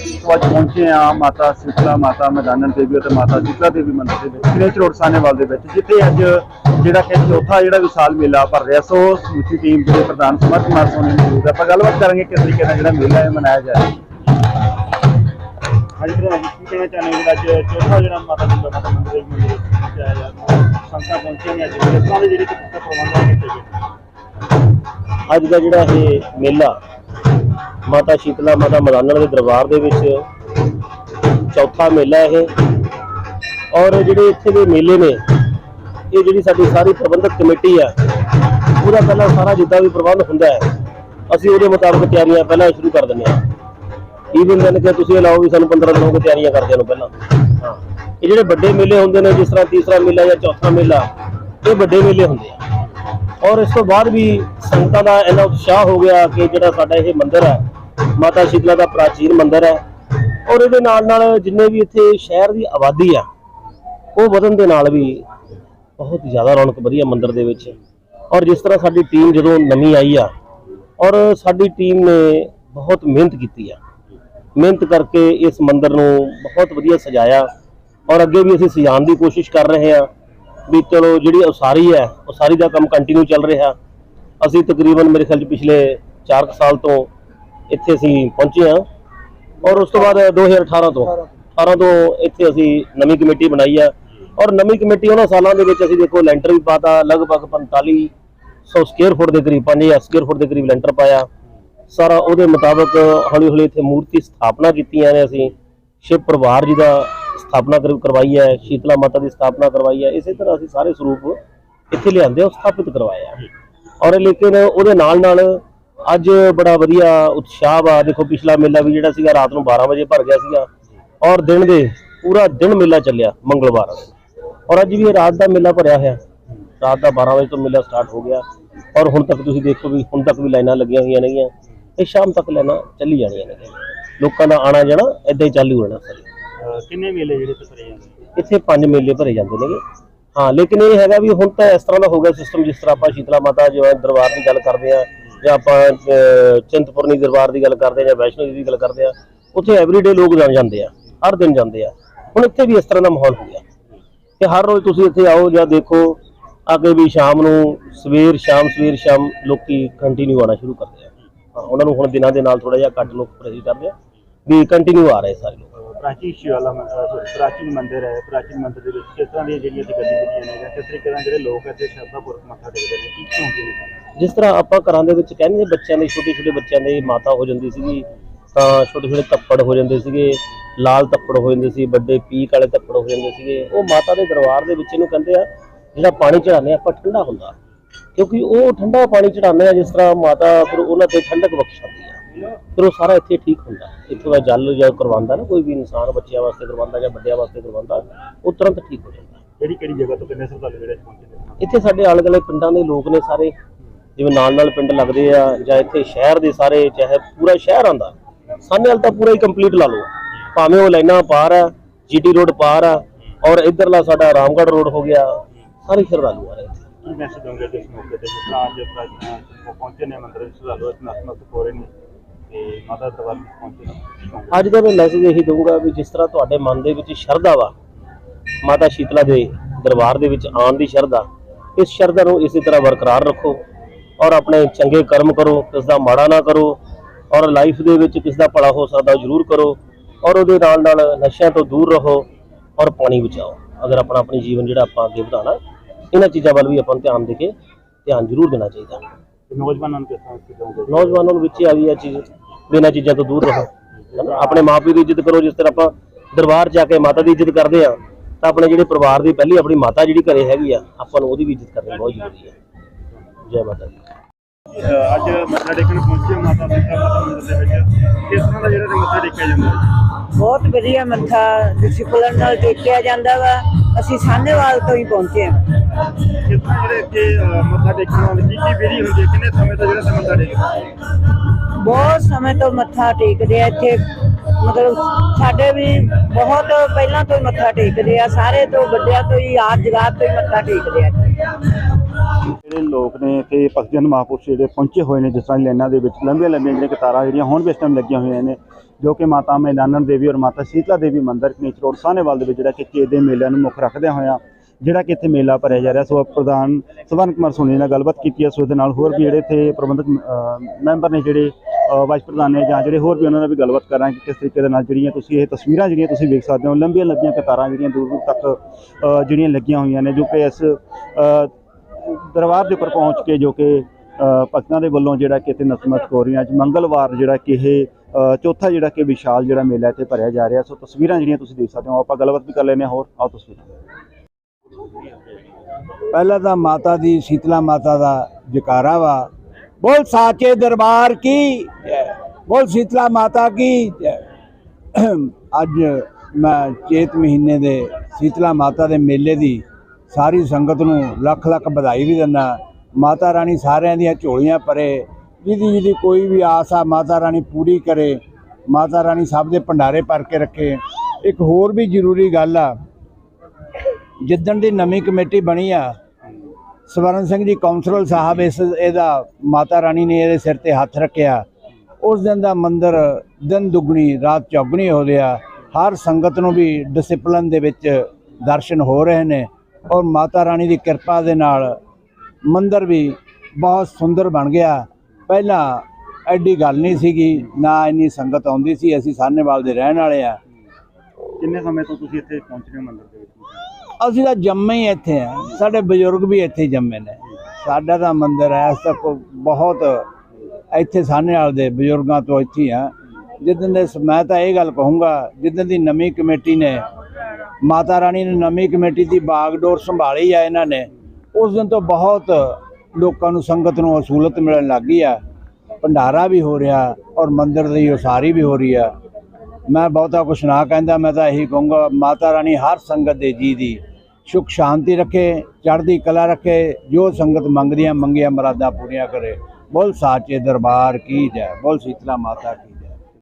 ਆਪਾਂ ਅੱਜ ਪਹੁੰਚੇ ਆ ਮਾਤਾ ਸਿਤਲਾ ਮਾਤਾ ਮੈਦਾਨਨ ਦੇਵੀ ਅਤੇ ਮਾਤਾ ਸਿਤਲਾ ਦੇਵੀ ਮੰਦਿਰ ਦੇ ਵਿੱਚ ਕ੍ਰੇਚ ਰੋਡ ਸਾਨੇਵਾਲ ਦੇ ਵਿੱਚ ਜਿੱਥੇ ਅੱਜ ਜਿਹੜਾ ਕਿ ਚੌਥਾ ਜਿਹੜਾ ਵਿਸਾਲ ਮੇਲਾ ਭਰ ਰਿਹਾ ਸੋ ਸਮੁੱਚੀ ਟੀਮ ਦੇ ਪ੍ਰਧਾਨ ਸਮਰਥ ਕੁਮਾਰ ਸੋਨੀ ਮੌਜੂਦ ਹੈ ਆਪਾਂ ਗੱਲਬਾਤ ਕਰਾਂਗੇ ਕਿਸ ਤਰੀਕੇ ਨਾਲ ਜਿਹੜਾ ਮੇਲਾ ਹੈ ਮਨਾਇਆ ਜਾ ਰਿਹਾ ਹਾਂਜੀ ਪ੍ਰਧਾਨ ਜੀ ਕਹਿਣਾ ਚਾਹੁੰਦੇ ਜਿਹੜਾ ਅੱਜ ਚੌਥਾ ਜਿਹੜਾ ਮਾਤਾ ਸਿਤਲਾ ਮਾਤਾ ਮੰਦਿਰ ਦੇ ਮੰਦਿਰ ਵਿੱਚ ਆਇਆ ਜਾ ਸੰਗਤਾਂ ਪਹੁੰਚੀਆਂ ਨੇ ਅੱਜ ਇਸ ਤਰ੍ਹਾਂ ਦੇ ਜਿਹੜੇ ਪ੍ਰਬੰਧ ਕੀਤੇ ਗਏ ਅੱਜ ਦਾ ਜਿਹੜਾ ਇਹ ਮੇਲਾ ਮਾਤਾ ਸ਼ੀਤਲਾ ਮਾਤਾ ਮਦਾਨਣ ਦੇ ਦਰਬਾਰ ਦੇ ਵਿੱਚ ਚੌਥਾ ਮੇਲਾ ਇਹ। ਔਰ ਜਿਹੜੇ ਇੱਥੇ ਦੇ ਮੇਲੇ ਨੇ, ਇਹ ਜਿਹੜੀ ਸਾਡੀ ਸਾਰੀ ਪ੍ਰਬੰਧਕ ਕਮੇਟੀ ਆ ਉਹਦਾ ਪਹਿਲਾਂ ਸਾਰਾ ਜਿੱਦਾਂ ਵੀ ਪ੍ਰਬੰਧ ਹੁੰਦਾ ਹੈ, ਅਸੀਂ ਉਹਦੇ ਮੁਤਾਬਕ ਤਿਆਰੀਆਂ ਪਹਿਲਾਂ ਸ਼ੁਰੂ ਕਰ ਦਿੰਦੇ ਹਾਂ। ਇਹ ਦਿਨ ਦਿਨ ਕਿ ਤੁਸੀਂ ਇਹ ਲਾਓ ਵੀ ਸਾਨੂੰ 15 ਦਿਨ ਹੋ ਗਏ ਤਿਆਰੀਆਂ ਕਰਦੇ ਨੂੰ ਪਹਿਲਾਂ। ਹਾਂ। ਇਹ ਜਿਹੜੇ ਵੱਡੇ ਮੇਲੇ ਹੁੰਦੇ ਨੇ, ਜਿਸ ਤਰ੍ਹਾਂ ਤੀਸਰਾ ਮੇਲਾ ਜਾਂ ਚੌਥਾ ਮੇਲਾ, ਇਹ ਵੱਡੇ ਮੇਲੇ ਹੁੰਦੇ ਆ। ਔਰ ਇਸ ਤੋਂ ਬਾਅਦ ਵੀ ਸੰਗਤਾਂ ਦਾ ਇੰਨਾ ਉਤਸ਼ਾਹ ਹੋ ਗਿਆ ਕਿ ਜਿਹੜਾ ਸਾਡਾ ਇਹ ਮੰਦਿਰ ਹੈ ਮਾਤਾ ਸ਼ੀਤਲਾ ਦਾ ਪ੍ਰਾਚੀਨ ਮੰਦਿਰ ਹੈ ਔਰ ਇਹਦੇ ਨਾਲ ਨਾਲ ਜਿੰਨੇ ਵੀ ਇੱਥੇ ਸ਼ਹਿਰ ਦੀ ਆਬਾਦੀ ਆ, ਉਹ ਵਧਣ ਦੇ ਨਾਲ ਵੀ ਬਹੁਤ ਜ਼ਿਆਦਾ ਰੌਣਕ ਵਧੀਆ ਮੰਦਿਰ ਦੇ ਵਿੱਚ। ਔਰ ਜਿਸ ਤਰ੍ਹਾਂ ਸਾਡੀ ਟੀਮ ਜਦੋਂ ਨਵੀਂ ਆਈ ਆ, ਔਰ ਸਾਡੀ ਟੀਮ ਨੇ ਬਹੁਤ ਮਿਹਨਤ ਕੀਤੀ ਆ। ਮਿਹਨਤ ਕਰਕੇ ਇਸ ਮੰਦਿਰ ਨੂੰ ਬਹੁਤ ਵਧੀਆ ਸਜਾਇਆ ਔਰ ਅੱਗੇ ਵੀ ਅਸੀਂ ਸਜਾਉਣ ਦੀ ਕੋਸ਼ਿਸ਼ ਕਰ ਰਹੇ ਹਾਂ ਵੀ ਚਲੋ ਜਿਹੜੀ ਉਸਾਰੀ ਹੈ, ਉਸਾਰੀ ਦਾ ਕੰਮ ਕੰਟੀਨਿਊ ਚੱਲ ਰਿਹਾ। ਅਸੀਂ ਤਕਰੀਬਨ ਮੇਰੇ ਖਿਆਲ 'ਚ ਪਿਛਲੇ 4 ਸਾਲ ਤੋਂ ਇੱਥੇ ਅਸੀਂ ਪਹੁੰਚੇ ਹਾਂ। ਔਰ ਉਸ ਤੋਂ ਬਾਅਦ 2018 ਤੋਂ। 18 ਤੋਂ ਇੱਥੇ ਅਸੀਂ ਨਵੀਂ ਕਮੇਟੀ ਬਣਾਈ ਆ। ਔਰ ਨਵੀਂ ਕਮੇਟੀ ਉਹਨਾਂ ਸਾਲਾਂ ਦੇ ਵਿੱਚ ਅਸੀਂ ਦੇਖੋ ਲੈਂਟਰ ਵੀ ਪਾਤਾ, ਲਗਭਗ 4500 ਸਕੁਅਰ ਫੁੱਟ ਦੇ ਕਰੀਬ 5000 ਸਕੁਅਰ ਫੁੱਟ ਦੇ ਕਰੀਬ ਲੈਂਟਰ ਪਾਇਆ। ਸਾਰਾ ਉਹਦੇ ਮੁਤਾਬਕ ਹੌਲੀ ਹੌਲੀ ਇੱਥੇ ਮੂਰਤੀ ਸਥਾਪਨਾ ਕੀਤੀਆਂ ਨੇ ਅਸੀਂ। ਸ਼ਿਵ ਪਰਿਵਾਰ ਜੀ ਦਾ ਸਥਾਪਨਾ ਕਰ- ਕਰਵਾਈ ਹੈ, ਸ਼ੀਤਲਾ ਮਾਤਾ ਦੀ ਸਥਾਪਨਾ ਕਰਵਾਈ ਹੈ। ਇਸੇ ਤਰ੍ਹਾਂ ਅਸੀਂ ਸਾਰੇ ਸਰੂਪ ਇੱਥੇ ਲਿਆਂਦੇ ਉਹ ਸਥਾਪਿਤ ਕਰਵਾਏ ਆ। ਔਰ ਲੇਕਿਨ ਉਹਦੇ ਨਾਲ ਨਾਲ ਅੱਜ ਬੜਾ ਵਧੀਆ ਉਤਸ਼ਾਹ ਆ ਦੇਖੋ ਪਿਛਲਾ ਮੇਲਾ ਵੀ ਜਿਹੜਾ ਸੀਗਾ ਰਾਤ ਨੂੰ 12 ਵਜੇ ਭਰ ਗਿਆ ਸੀਗਾ। ਔਰ ਦਿਨ ਦੇ ਪੂਰਾ ਦਿਨ ਮੇਲਾ ਚੱਲਿਆ ਮੰਗਲਵਾਰ ਔਰ ਅੱਜ ਵੀ ਇਹ ਰਾਤ ਦਾ ਮੇਲਾ ਭਰਿਆ ਹੋਇਆ। ਰਾਤ ਦਾ 12 ਵਜੇ ਤੋਂ ਮੇਲਾ ਸਟਾਰਟ ਹੋ ਗਿਆ। ਔਰ ਹੁਣ ਤੱਕ ਤੁਸੀਂ ਦੇਖੋ ਵੀ ਹੁਣ ਤੱਕ ਵੀ ਲਾਈਨਾਂ ਲੱਗੀਆਂ ਹੋਈਆਂ ਨੇਗੀਆਂ। ਇਹ ਸ਼ਾਮ ਤੱਕ ਲਾਈਨਾਂ ਚੱਲੀ ਜਾਣੀਆਂ ਨੇ ਲੋਕਾਂ ਦਾ ਆਣਾ ਜਾਣਾ ਇਦਾਂ ਹੀ ਚਾਲੂ ਰਹਿਣਾ ਸਾਰੀ। ਕਿੰਨੇ ਮੇਲੇ ਜਿਹੜੇ ਤੇ ਭਰੇ ਜਾਂਦੇ? ਇੱਥੇ ਪੰਜ ਮੇਲੇ ਭਰੇ ਜਾਂਦੇ ਨੇਗੇ। ਹਾਂ ਲੇਕਿਨ ਇਹ ਹੈਗਾ ਵੀ ਹੁਣ ਤਾਂ ਇਸ ਤਰ੍ਹਾਂ ਦਾ ਹੋ ਗਿਆ ਸਿਸਟਮ ਜਿਸ ਤਰ੍ਹਾਂ ਆਪਾਂ ਸ਼ੀਤਲਾ ਮਾਤਾ ਜਿਵੇਂ ਦਰਬਾਰ ਦੀ ਗੱਲ ਕਰਦੇ ਆ ਜਾਂ ਆਪਾਂ ਚਿੰਤਪੁਰਨੀ ਦਰਬਾਰ ਦੀ ਗੱਲ ਕਰਦੇ ਆ ਜਾਂ ਵੈਸ਼ਨੋ ਦੇਵੀ ਦੀ ਗੱਲ ਕਰਦੇ ਆ, ਉੱਥੇ ਐਵਰੀਡੇ ਲੋਕ ਜਾਣ ਜਾਂਦੇ ਆ, ਹਰ ਦਿਨ ਜਾਂਦੇ ਆ। ਹੁਣ ਇੱਥੇ ਵੀ ਇਸ ਤਰ੍ਹਾਂ ਦਾ ਮਾਹੌਲ ਹੋ ਗਿਆ। ਕਿ ਹਰ ਰੋਜ਼ ਤੁਸੀਂ ਇੱਥੇ ਆਓ ਜਾਂ ਦੇਖੋ, ਅੱਗੇ ਵੀ ਸ਼ਾਮ ਨੂੰ ਸਵੇਰ, ਸ਼ਾਮ ਸਵੇਰ, ਸ਼ਾਮ ਲੋਕੀ ਕੰਟੀਨਿਊ ਆਉਣਾ ਸ਼ੁਰੂ ਕਰਦੇ ਆ। ਉਹਨਾਂ ਨੂੰ ਹੁਣ ਦਿਨਾਂ ਦੇ ਨਾਲ ਥੋੜਾ ਜਿਹਾ ਘੱਟ ਲੋਕ ਪ੍ਰੇਰਿਤ ਕਰਦੇ ਆ, ਵੀ ਕੰਟੀਨਿਊ ਆ ਰਹੇ ਸਾਰੇ ਲੋਕ। ਪ੍ਰਾਚੀਨ ਸ਼ਿਵਾਲਾ ਪ੍ਰਾਚੀਨ ਮੰਦਿਰ ਹੈ। ਪ੍ਰਾਚੀਨ ਮੰਦਿਰ ਦੇ ਵਿੱਚ ਕਿਸ ਤਰ੍ਹਾਂ ਦੀਆਂ ਜਿਹੜੀਆਂ ਗਤੀਵਿਧੀਆਂ ਨੇ ਜਾਂ ਕਿਸ ਤਰੀਕੇ ਨਾਲ ਜਿਹੜੇ ਲੋਕ ਇੱਥੇ ਸ਼ਰਧਾਪੂਰਵਕ ਮੱਥਾ ਟੇਕਦੇ ਨੇ ਕੀ ਕਿਉਂ ਕੀ ਜਿਸ ਤਰ੍ਹਾਂ ਆਪਾਂ ਘਰਾਂ ਦੇ ਵਿੱਚ ਕਹਿੰਦੇ ਬੱਚਿਆਂ ਦੇ ਛੋਟੇ ਛੋਟੇ ਬੱਚਿਆਂ ਦੇ ਮਾਤਾ ਹੋ ਜਾਂਦੀ ਸੀਗੀ ਤਾਂ ਛੋਟੇ ਛੋਟੇ ਤੱਪੜ ਹੋ ਜਾਂਦੇ ਸੀਗੇ ਲਾਲ ਤੱਪੜ ਹੋ ਜਾਂਦੇ ਸੀ ਵੱਡੇ ਪੀਕ ਵਾਲੇ ਤੱਪੜ ਹੋ ਜਾਂਦੇ ਸੀਗੇ। ਉਹ ਮਾਤਾ ਦੇ ਦਰਬਾਰ ਦੇ ਵਿੱਚ ਇਹਨੂੰ ਕਹਿੰਦੇ ਆ ਜਿਹੜਾ ਪਾਣੀ ਚੜਾਉਂਦੇ ਆਪਾਂ ਠੰਡਾ ਹੁੰਦਾ। ਕਿਉਂਕਿ ਉਹ ਠੰਡਾ ਪਾਣੀ ਚੜਾਉਂਦੇ ਆ ਜਿਸ ਤਰ੍ਹਾਂ ਮਾਤਾ ਫਿਰ ਉਹਨਾਂ ਤੇ ਠੰਡਕ ਬਖਸ਼ਾਉਂਦੀ ਆ। ਫਿਰ ਉਹ ਸਾਰਾ ਇੱਥੇ ਠੀਕ ਹੁੰਦਾ। ਇੱਥੋਂ ਦਾ ਜਲ ਜਾਂ ਕਰਵਾਉਂਦਾ ਨਾ ਕੋਈ ਵੀ ਇਨਸਾਨ ਬੱਚਿਆਂ ਵਾਸਤੇ ਕਰਵਾਉਂਦਾ ਜਾਂ ਵੱਡਿਆਂ ਵਾਸਤੇ ਕਰਵਾਉਂਦਾ ਉਹ ਤੁਰੰਤ ਠੀਕ ਹੋ ਜਾਂਦਾ। ਕਿਹੜੀ ਕਿਹੜੀ ਜਗ੍ਹਾ ਤੋਂ ਕਿੰਨੇ ਸ਼ਰਧਾਲੂ ਜਿਹੜੇ ਇੱਥੇ ਸਾਡੇ ਆਲੇ ਦੁਆਲੇ ਪਿੰਡਾਂ ਦੇ ਲੋਕ ਨੇ ਸਾਰੇ। ਜਿਵੇਂ ਨਾਲ ਨਾਲ ਪਿੰਡ ਲੱਗਦੇ ਆ ਜਾਂ ਇੱਥੇ ਸ਼ਹਿਰ ਦੇ ਸਾਰੇ ਚਾਹੇ ਪੂਰਾ ਸ਼ਹਿਰ ਆਂਦਾ ਸਾਨੇ ਵਾਲ ਤਾਂ ਪੂਰਾ ਹੀ ਕੰਪਲੀਟ ਲਾ ਲਓ। ਭਾਵੇਂ ਉਹ ਲਾਈਨਾਂ ਪਾਰ ਆ ਜੀਟੀ ਰੋਡ ਪਾਰ ਆ ਔਰ ਇਧਰਲਾ ਸਾਡਾ ਰਾਮਗੜ੍ਹ ਰੋਡ ਹੋ ਗਿਆ ਸਾਰੇ ਸ਼ਰਧਾਲੂ ਆ ਰਹੇ ਇੱਥੇ। ਕੀ ਮੈਸੇਜ ਦੋਗੇ ਜਿਸ ਮੌਕੇ ਤੇ ਜਿਸ ਤਰ੍ਹਾਂ ਅੱਜ ਪ੍ਰਾਚੀਨ ਪਹੁੰਚੇ ਨੇ ਮੰਦਿਰ ਵਿੱਚ ਸ਼ਰਧਾਲੂ ਇੱਥੇ ਨਤਮਸਤਕ ਹੋ ਰਹੇ ਨੇ ਤੇ ਮਾਤਾ ਦਰਬਾਰ ਵਿੱਚ ਪਹੁੰਚੇ ਨੇ? ਅੱਜ ਦਾ ਮੈਂ ਮੈਸੇਜ ਇਹੀ ਦਊਂਗਾ ਵੀ ਜਿਸ ਤਰ੍ਹਾਂ ਤੁਹਾਡੇ ਮਨ ਦੇ ਵਿੱਚ ਸ਼ਰਧਾ ਵਾ ਮਾਤਾ ਸ਼ੀਤਲਾ ਦੇ ਦਰਬਾਰ ਦੇ ਵਿੱਚ ਆਉਣ ਦੀ ਸ਼ਰਧਾ ਇਸ ਸ਼ਰਧਾ ਨੂੰ ਇਸੇ ਤਰ੍ਹਾਂ ਬਰਕਰਾਰ ਰੱਖੋ। ਔਰ ਆਪਣੇ ਚੰਗੇ ਕਰਮ ਕਰੋ ਕਿਸ ਦਾ ਮਾੜਾ ਨਾ ਕਰੋ ਔਰ ਲਾਈਫ ਦੇ ਵਿੱਚ ਕਿਸ ਦਾ ਭਲਾ ਹੋ ਸਕਦਾ ਜ਼ਰੂਰ ਕਰੋ ਔਰ ਉਹਦੇ ਨਾਲ ਨਾਲ ਨਸ਼ਿਆਂ ਤੋਂ ਦੂਰ ਰਹੋ ਔਰ ਪਾਣੀ ਬਚਾਓ। ਅਗਰ ਆਪਣਾ ਆਪਣੀ ਜੀਵਨ ਜਿਹੜਾ ਆਪਾਂ ਅੱਗੇ ਵਧਾਉਣਾ ਇਹਨਾਂ ਚੀਜ਼ਾਂ ਵੱਲ ਵੀ ਆਪਾਂ ਨੂੰ ਧਿਆਨ ਦੇ ਕੇ ਧਿਆਨ ਜ਼ਰੂਰ ਦੇਣਾ ਚਾਹੀਦਾ। ਨੌਜਵਾਨਾਂ ਨੂੰ ਕਿਸ ਤਰ੍ਹਾਂ ਕੀ ਦੋਗੇ ਨੌਜਵਾਨਾਂ ਨੂੰ ਵਿੱਚ ਆ ਗਈ ਇਹ ਚੀਜ਼ ਇਹਨਾਂ ਚੀਜ਼ਾਂ ਤੋਂ ਦੂਰ ਰਹੋ? ਆਪਣੇ ਮਾਪੇ ਦੀ ਇੱਜ਼ਤ ਕਰੋ ਜਿਸ ਤਰ੍ਹਾਂ ਆਪਾਂ ਦਰਬਾਰ ਜਾ ਕੇ ਮਾਤਾ ਦੀ ਇੱਜ਼ਤ ਕਰਦੇ ਆ ਤਾਂ ਆਪਣੇ ਜਿਹੜੇ ਪਰਿਵਾਰ ਦੀ ਪਹਿਲੀ ਆਪਣੀ ਮਾਤਾ ਜਿਹੜੀ ਘਰੇ ਹੈਗੀ ਆ ਆਪਾਂ ਨੂੰ ਉਹਦੀ ਵੀ ਇੱਜ਼ਤ ਕਰਨੀ ਬਹੁਤ ਜ਼ਰੂਰੀ ਹੈ। ਜੈ ਮਾਤਾ ਦੀ। ਅੱਜ ਮੱਥਾ ਟੇਕਣ ਪਹੁੰਚੇ ਮਾਤਾ ਸੀਤਾ ਮਾਤਾ ਮੰਦਿਰ ਦੇ ਵਿੱਚ। ਕਿਸ ਤਰ੍ਹਾਂ ਦਾ ਜਿਹੜਾ ਮੱਥਾ ਟੇਕਿਆ ਜਾਂਦਾ ਬਹੁਤ ਵਧੀਆ ਮੱਥਾ ਡਿਸਪਲਨ ਨਾਲ ਟੇਕਿਆ ਜਾਂਦਾ ਵਾ। ਅਸੀਂ ਸਾਹਨੇਵਾਲ ਤੋਂ ਹੀ ਪਹੁੰਚੇ ਹਾਂ। ਕਿਸ ਤਰ੍ਹਾਂ ਜਿਹੜੇ ਇੱਥੇ ਮੱਥਾ ਟੇਕਣ ਵਾਲੇ ਕੀ ਕੀ ਵਿਧੀ ਹੁੰਦੀ ਹੈ? ਕਿੰਨੇ ਸਮੇਂ ਤੋਂ ਜਿਹੜਾ ਮੱਥਾ ਟੇਕਦੇ ਬਹੁਤ ਸਮੇਂ ਤੋਂ ਮੱਥਾ ਟੇਕਦੇ ਆ ਇੱਥੇ। ਮਤਲਬ ਸਾਡੇ ਵੀ ਬਹੁਤ ਪਹਿਲਾਂ ਤੋਂ ਹੀ ਮੱਥਾ ਟੇਕਦੇ ਆ। ਸਾਰੇ ਤੋਂ ਵੱਡਿਆਂ ਤੋਂ ਹੀ ਆਦ ਜਗਾਤ ਤੋਂ ਹੀ ਮੱਥਾ ਟੇਕਦੇ ਆ। ਜਿਹੜੇ ਲੋਕ ਨੇ ਇੱਥੇ ਭਗਤਜਨ ਮਹਾਪੁਰਸ਼ ਜਿਹੜੇ ਪਹੁੰਚੇ ਹੋਏ ਨੇ, ਜਿਸ ਤਰ੍ਹਾਂ ਲਾਈਨਾਂ ਦੇ ਵਿੱਚ ਲੰਬੀਆਂ ਲੰਬੀਆਂ ਜਿਹੜੀਆਂ ਕਤਾਰਾਂ ਜਿਹੜੀਆਂ ਹੁਣ ਵੀ ਇਸ ਟਾਈਮ ਲੱਗੀਆਂ ਹੋਈਆਂ ਨੇ, ਜੋ ਕਿ ਮਾਤਾ ਮੈਦਾਨਨ ਦੇਵੀ ਔਰ ਮਾਤਾ ਸ਼ੀਤਲਾ ਦੇਵੀ ਮੰਦਿਰ ਕਨੀਚ ਰੋਡ ਸਾਹਨੇਵਾਲ ਦੇ ਵਿੱਚ ਜਿਹੜਾ ਕਿ ਚੇਤ ਦੇ ਮੇਲਿਆਂ ਨੂੰ ਮੁੱਖ ਰੱਖਦਿਆਂ ਹੋਇਆਂ, ਜਿਹੜਾ ਕਿ ਇੱਥੇ ਮੇਲਾ ਭਰਿਆ ਜਾ ਰਿਹਾ। ਸੋ ਪ੍ਰਧਾਨ ਸਵਰਨ ਕੁਮਾਰ ਸੋਨੀ ਨਾਲ ਗੱਲਬਾਤ ਕੀਤੀ ਹੈ। ਸੋ ਇਹਦੇ ਨਾਲ ਹੋਰ ਵੀ ਜਿਹੜੇ ਇੱਥੇ ਪ੍ਰਬੰਧਕ ਮੈਂਬਰ ਨੇ ਜਿਹੜੇ ਵਾਈਸ ਪ੍ਰਧਾਨ ਨੇ ਜਾਂ ਜਿਹੜੇ ਹੋਰ ਵੀ ਉਹਨਾਂ ਨਾਲ ਵੀ ਗੱਲਬਾਤ ਕਰਾਂਗੇ ਕਿਸ ਤਰੀਕੇ ਦੇ ਨਾਲ ਜਿਹੜੀਆਂ ਤੁਸੀਂ ਇਹ ਤਸਵੀਰਾਂ ਜਿਹੜੀਆਂ ਤੁਸੀਂ ਵੇਖ ਸਕਦੇ ਹੋ, ਲੰਬੀਆਂ ਲੰਬੀਆਂ ਕਤਾਰਾਂ ਜਿਹੜੀਆਂ ਦੂਰ ਦੂਰ ਤੱਕ ਜਿਹੜੀਆਂ ਲੱਗੀਆਂ ਹੋਈਆਂ ਨੇ, ਜੋ ਕਿ ਇਸ ਦਰਬਾਰ ਦੇ ਉੱਪਰ ਪਹੁੰਚ ਕੇ ਜੋ ਕਿ ਅ, ਭਗਤਾਂ ਦੇ ਵੱਲੋਂ ਜਿਹੜਾ ਕਿ ਇੱਥੇ ਨਸਮਤ ਹੋ ਰਹੀਆਂ। ਅੱਜ ਮੰਗਲਵਾਰ ਜਿਹੜਾ ਕਿ ਇਹ ਚੌਥਾ ਜਿਹੜਾ ਕਿ ਵਿਸ਼ਾਲ ਜਿਹੜਾ ਮੇਲਾ ਇੱਥੇ ਭਰਿਆ ਜਾ ਰਿਹਾ। ਸੋ ਤਸਵੀਰਾਂ ਜਿਹੜੀਆਂ ਤੁਸੀਂ ਦੇਖ ਸਕਦੇ ਹੋ ਆਪਾਂ ਗੱਲਬਾਤ ਵੀ ਕਰ ਲੈਂਦੇ ਹਾਂ। ਹੋਰ ਆਓ ਤਸਵੀਰਾਂ। ਪਹਿਲਾਂ ਤਾਂ ਮਾਤਾ ਦੀ ਸ਼ੀਤਲਾ ਮਾਤਾ ਦਾ ਜਕਾਰਾ ਵਾ। ਬੋਲ ਸਾਚੇ ਦਰਬਾਰ ਕੀ? ਬੋਲ ਸ਼ੀਤਲਾ ਮਾਤਾ ਕੀ? ਅੱਜ ਮੈਂ ਚੇਤ ਮਹੀਨੇ ਦੇ ਸ਼ੀਤਲਾ ਮਾਤਾ ਦੇ ਮੇਲੇ ਦੀ ਸਾਰੀ ਸੰਗਤ ਨੂੰ ਲੱਖ ਲੱਖ ਵਧਾਈ ਵੀ ਦਿੰਦਾ। ਮਾਤਾ ਰਾਣੀ ਸਾਰਿਆਂ ਦੀਆਂ ਝੋਲੀਆਂ ਭਰੇ। ਜਿਹਦੀ ਜਿਹਦੀ ਕੋਈ ਵੀ ਆਸ ਆ, ਮਾਤਾ ਰਾਣੀ ਪੂਰੀ ਕਰੇ। ਮਾਤਾ ਰਾਣੀ ਸਭ ਦੇ ਭੰਡਾਰੇ ਭਰ ਕੇ ਰੱਖੇ। ਇੱਕ ਹੋਰ ਵੀ ਜ਼ਰੂਰੀ ਗੱਲ ਆ, ਜਿੱਦਣ ਦੀ ਨਵੀਂ ਕਮੇਟੀ ਬਣੀ ਆ, ਸਵਰਨ ਸਿੰਘ ਜੀ ਕਾਉਂਸਲਰ ਸਾਹਿਬ ਇਸ, ਇਹਦਾ ਮਾਤਾ ਰਾਣੀ ਨੇ ਇਹਦੇ ਸਿਰ ਤੇ ਹੱਥ ਰੱਖਿਆ। ਉਸ ਦਿਨ ਦਾ ਮੰਦਰ ਦਿਨ ਦੁੱਗਣੀ, ਰਾਤ ਚੌਗਣੀ ਹੋ ਰਿਹਾ। ਹਰ ਸੰਗਤ ਨੂੰ ਵੀ ਡਿਸਪਲਨ ਦੇ ਵਿੱਚ ਦਰਸ਼ਨ ਹੋ ਰਹੇ ਨੇ। ਔਰ ਮਾਤਾ ਰਾਣੀ ਦੀ ਕਿਰਪਾ ਦੇ ਨਾਲ ਮੰਦਿਰ ਵੀ ਬਹੁਤ ਸੁੰਦਰ ਬਣ ਗਿਆ। ਪਹਿਲਾਂ ਐਡੀ ਗੱਲ ਨਹੀਂ ਸੀਗੀ ਨਾ ਇੰਨੀ ਸੰਗਤ ਆਉਂਦੀ ਸੀ ਅਸੀਂ ਸਾਹਨੇਵਾਲ ਦੇ ਰਹਿਣ ਵਾਲੇ ਆ ਕਿੰਨੇ ਸਮੇਂ ਤੋਂ ਤੁਸੀਂ ਇੱਥੇ ਪਹੁੰਚ ਰਹੇ ਹੋ ਮੰਦਿਰ ਦੇ ਵਿੱਚ? ਅਸੀਂ ਤਾਂ ਜੰਮੇ ਹੀ ਇੱਥੇ ਆ ਸਾਡੇ ਬਜ਼ੁਰਗ ਵੀ ਇੱਥੇ ਜੰਮੇ ਨੇ। ਸਾਡਾ ਤਾਂ ਮੰਦਿਰ ਇਸ ਤੱਕ ਬਹੁਤ ਇੱਥੇ ਸਾਹਨੇ ਵਾਲ ਦੇ ਬਜ਼ੁਰਗਾਂ ਤੋਂ ਇੱਥੇ ਆ ਜਿੱਦਣ ਦੇ ਮੈਂ ਤਾਂ ਇਹ ਗੱਲ ਕਹੂੰਗਾ ਜਿੱਦਣ ਦੀ ਨਵੀਂ ਕਮੇਟੀ ਨੇ ਮਾਤਾ ਰਾਣੀ ਨੇ ਨਵੀਂ ਕਮੇਟੀ ਦੀ ਬਾਗਡੋਰ ਸੰਭਾਲੀ ਆ ਇਹਨਾਂ ਨੇ। ਉਸ ਦਿਨ ਤੋਂ ਬਹੁਤ ਲੋਕਾਂ ਨੂੰ ਸੰਗਤ ਨੂੰ ਅਸੂਲਤ ਮਿਲਣ ਲੱਗ ਗਈ ਆ। ਭੰਡਾਰਾ ਵੀ ਹੋ ਰਿਹਾ ਔਰ ਮੰਦਿਰ ਦੀ ਉਸਾਰੀ ਵੀ ਹੋ ਰਹੀ ਆ। ਮੈਂ ਬਹੁਤਾ ਕੁਛ ਨਾ ਕਹਿੰਦਾ, ਮੈਂ ਤਾਂ ਇਹੀ ਕਹੂੰਗਾ, ਮਾਤਾ ਰਾਣੀ ਹਰ ਸੰਗਤ ਦੇ ਜੀ ਦੀ ਸੁਖ ਸ਼ਾਂਤੀ ਰੱਖੇ, ਚੜ੍ਹਦੀ ਕਲਾ ਰੱਖੇ, ਜੋ ਸੰਗਤ ਮੰਗਦੀਆਂ, ਮੰਗੀਆਂ ਮਰਾਦਾਂ ਪੂਰੀਆਂ ਕਰੇ। ਬੋਲ ਸਾਚੇ ਦਰਬਾਰ ਕੀ ਜੈ, ਬੋਲ ਸ਼ੀਤਲਾ ਮਾਤਾ ਕੀ